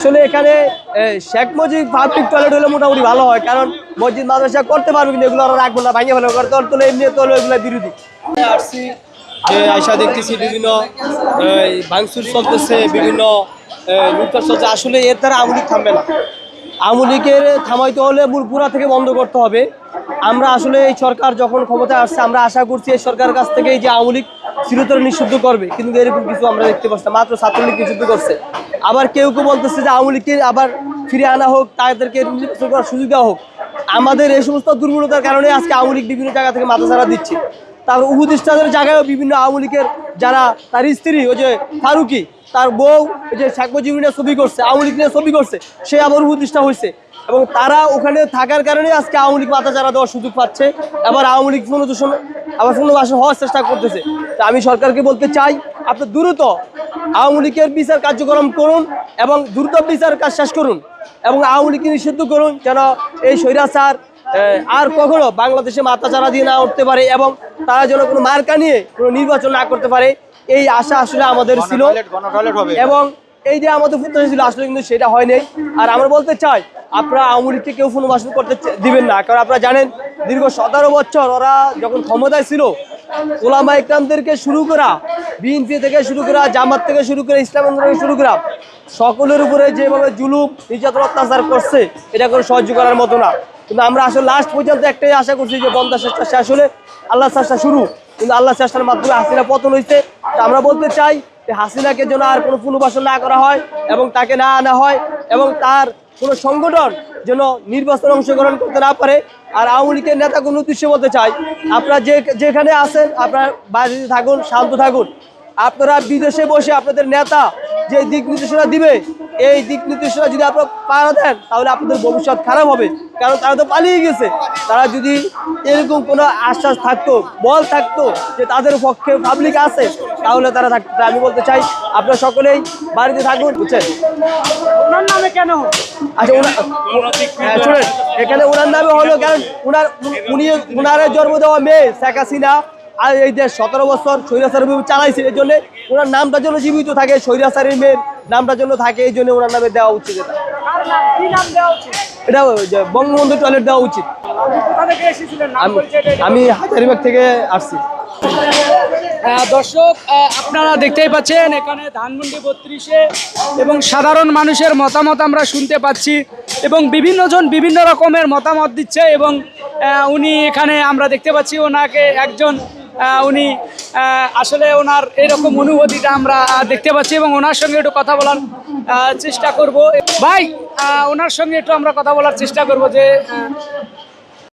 আসলে এখানে Sheikh Mujib public toilet হলে মোটামুটি ভালো হয়, কারণ মসজিদ, মাদ্রাসা করতে পারবে কিন্তু এগুলো ওরা রাখব না, ভাঙিয়ে ফেলে করতে তো এমনি তো হলো এগুলো বিরোধী আসছি, যে আয়সা দেখতেছি বিভিন্ন ভাঙচুর চলতেছে, বিভিন্ন লুটপাট চলছে। আসলে এর দ্বারা আমুলিক থামবে না। আমুলিকের থামাইতে হলে মূলপুরা থেকে বন্ধ করতে হবে। আমরা আসলে এই সরকার যখন ক্ষমতায় আসছে, আমরা আশা করছি এই সরকারের কাছ থেকে এই যে আমুলিক চিরতরে নিষিদ্ধ করবে, কিন্তু এরকম কিছু আমরা দেখতে পাচ্ছি। মাত্র ছাত্রলীগ নিষিদ্ধ করছে। আবার কেউ কেউ বলতেছে যে আমুলিককে আবার ফিরে আনা হোক, তাদেরকে করার সুযোগ দেওয়া হোক। আমাদের এই সমস্ত দুর্বলতার কারণে আজকে আমুলিক বিভিন্ন জায়গা থেকে মাথা ছাড়া দিচ্ছে। তারপর উপদেষ্টাদের জায়গায়ও বিভিন্ন আওয়ামী লীগের যারা তার স্ত্রী, ওই যে ফারুকি, তার বউ, ওই যে শেখ মুজিবুর নিয়ে ছবি করছে, আওয়ামী লীগ নিয়ে ছবি করছে, সে আবার উপদেষ্টা হয়েছে। এবং তারা ওখানে থাকার কারণে আজকে আওয়ামী লীগ মাথা চারা দেওয়ার সুযোগ পাচ্ছে। আবার আওয়ামী লীগ পুনর্দূষণ আবার পুনর্বাসন হওয়ার চেষ্টা করতেছে। তা আমি সরকারকে বলতে চাই, আপনি দ্রুত আওয়ামী লীগের বিচার কার্যক্রম করুন এবং দ্রুত বিচার কাজ শেষ করুন এবং আওয়ামী লীগকে নিষিদ্ধ করুন যেন এই স্বৈরাচার আর কখনো বাংলাদেশে মাথাচাড়া দিয়ে না উঠতে পারে এবং তারা যেন কোনো মার্কা নিয়ে কোনো নির্বাচন না করতে পারে। এই আশা আসলে আমাদের ছিল এবং এই যে আমাদের প্রত্যাশা ছিল আসলে কিন্তু সেটা হয় নাই। আর আমরা বলতে চাই আপনারা আওয়ামী লীগকে কেউ পুনর্বাসন করতে দিবেন না। কারণ আপনারা জানেন দীর্ঘ সতেরো বছর ওরা যখন ক্ষমতায় ছিল ওলামা ইকরামদেরকে শুরু করা বিএনপি থেকে শুরু করা জামাত থেকে শুরু করে ইসলাম আন্দোলন শুরু করা সকলের উপরে যেভাবে জুলুম, নির্যাতন, অত্যাচার করছে, এটা কোনো সহ্য করার মতো না। কিন্তু আমরা আসলে লাস্ট পর্যন্ত একটাই আশা করছি যে বন্দার চেষ্টা শেষ হলে আল্লাহ চেষ্টা শুরু। কিন্তু আল্লাহ চেষ্টার মাধ্যমে হাসিনা পতন হয়েছে আমরা বলতে চাই যে হাসিনাকে যেন আর কোনো পুনর্বাসন না করা হয় এবং তাকে না আনা হয় এবং তার কোনো সংগঠন যেন নির্বাচনে অংশগ্রহণ করতে না পারে। আর আওয়ামী লীগের নেতা কোনো উদ্দেশ্যে বলতে চাই, আপনারা যে যেখানে আছেন, আপনার বাড়িতে থাকুন, শান্ত থাকুন। আপনারা বিদেশে বসে আপনাদের নেতা যে দিক নির্দেশনা দিবে এই দিক নির্দেশনা যদি আপনারা পাড়া দেন তাহলে আপনাদের ভবিষ্যৎ খারাপ হবে। কারণ তারা তো পালিয়ে গেছে। তারা যদি এরকম কোনো আশ্বাস থাকতো বল থাকতো যে তাদের পক্ষে পাবলিক আছে তাহলে তারা থাকতো। আমি বলতে চাই আপনারা সকলেই বাড়িতে থাকুন বুঝছেন? ওনার নামে কেন? আচ্ছা ওনার হ্যাঁ, শুনেন এখানে ওনার নামে হলো কারণ ওনার উনি ওনার জন্ম দেওয়া মেয়ে শেখ হাসিনা। আর এই দেশ সতেরো বছর স্বৈরাচার চালাইছে এই জন্য ওনার নামটা জন্য জীবিত থাকে স্বৈরাচারের মেয়ের নামটা জন্য থাকে এই জন্য ওনার নামে দেওয়া উচিত এটা। এটা বঙ্গবন্ধু টয়লেট দেওয়া উচিত। আমি হাজারিবাগ থেকে আসছি। আহ, দর্শক আপনারা দেখতেই পাচ্ছেন এখানে ধানমন্ডি বত্রিশে এবং সাধারণ মানুষের মতামত আমরা শুনতে পাচ্ছি এবং বিভিন্ন জন বিভিন্ন রকমের মতামত দিচ্ছে এবং উনি এখানে আমরা দেখতে পাচ্ছি ওনাকে একজন উনি আসলে ওনার এরকম অনুভূতিটা আমরা দেখতে পাচ্ছি এবং ওনার সঙ্গে একটু কথা বলার চেষ্টা করব। ভাই ওনার সঙ্গে একটু আমরা কথা বলার চেষ্টা করব যে